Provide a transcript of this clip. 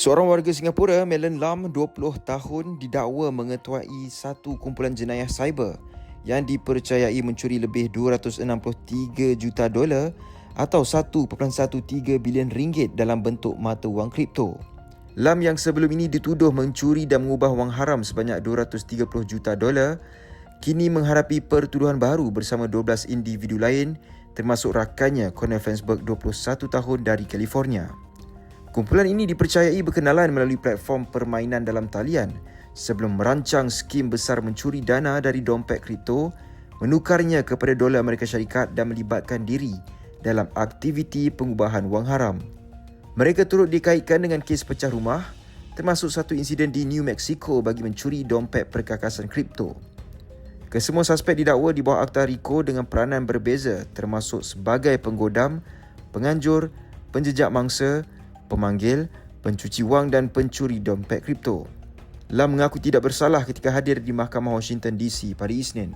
Seorang warga Singapura, Melon Lam, 20 tahun, didakwa mengetuai satu kumpulan jenayah cyber yang dipercayai mencuri lebih 263 juta dolar atau 1.13 bilion ringgit dalam bentuk mata wang kripto. Lam yang sebelum ini dituduh mencuri dan mengubah wang haram sebanyak 230 juta dolar, kini menghadapi pertuduhan baru bersama 12 individu lain termasuk rakannya Conor Fensberg 21 tahun dari California. Kumpulan ini dipercayai berkenalan melalui platform permainan dalam talian sebelum merancang skim besar mencuri dana dari dompet kripto, menukarnya kepada dolar Amerika Syarikat dan melibatkan diri dalam aktiviti pengubahan wang haram. Mereka turut dikaitkan dengan kes pecah rumah termasuk satu insiden di New Mexico bagi mencuri dompet perkakasan kripto. Kesemua suspek didakwa di bawah Akta RICO dengan peranan berbeza termasuk sebagai penggodam, penganjur, penjejak mangsa, pemanggil, pencuci wang dan pencuri dompet kripto. Lam mengaku tidak bersalah ketika hadir di Mahkamah Washington DC pada Isnin.